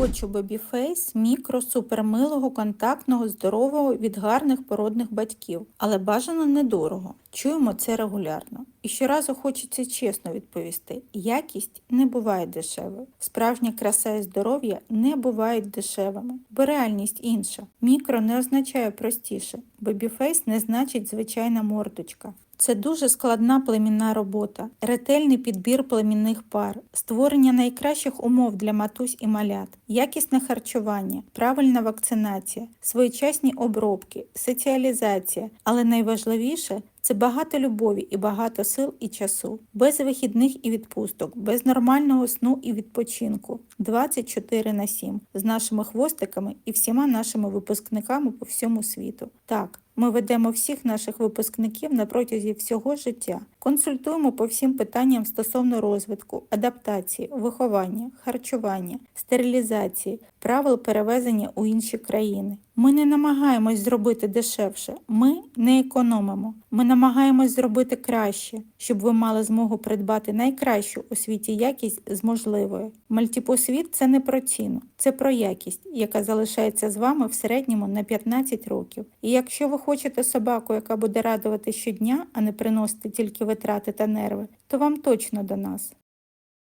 Хочу Babyface мікро супермилого, контактного, здорового від гарних породних батьків, але бажано недорого. Чуємо це регулярно. І щоразу хочеться чесно відповісти: якість не буває дешевою. Справжня краса і здоров'я не бувають дешевими, бо реальність інша. Мікро не означає простіше. Babyface не значить звичайна мордочка. Це дуже складна племінна робота, ретельний підбір племінних пар, створення найкращих умов для матусь і малят, якісне харчування, правильна вакцинація, своєчасні обробки, соціалізація, але найважливіше це багато любові і багато сил і часу, без вихідних і відпусток, без нормального сну і відпочинку 24 на 7 з нашими хвостиками і всіма нашими випускниками по всьому світу. Так, ми ведемо всіх наших випускників на протязі всього життя, консультуємо по всім питанням стосовно розвитку, адаптації, виховання, харчування, стерилізації, правил перевезення у інші країни. Ми не намагаємось зробити дешевше, ми не економимо. Ми намагаємось зробити краще, щоб ви мали змогу придбати найкращу у світі якість з можливою. Мальтіпосвіт це не про ціну, це про якість, яка залишається з вами в середньому на 15 років. І якщо ви хочете собаку, яка буде радувати щодня, а не приносити тільки витрати та нерви, то вам точно до нас.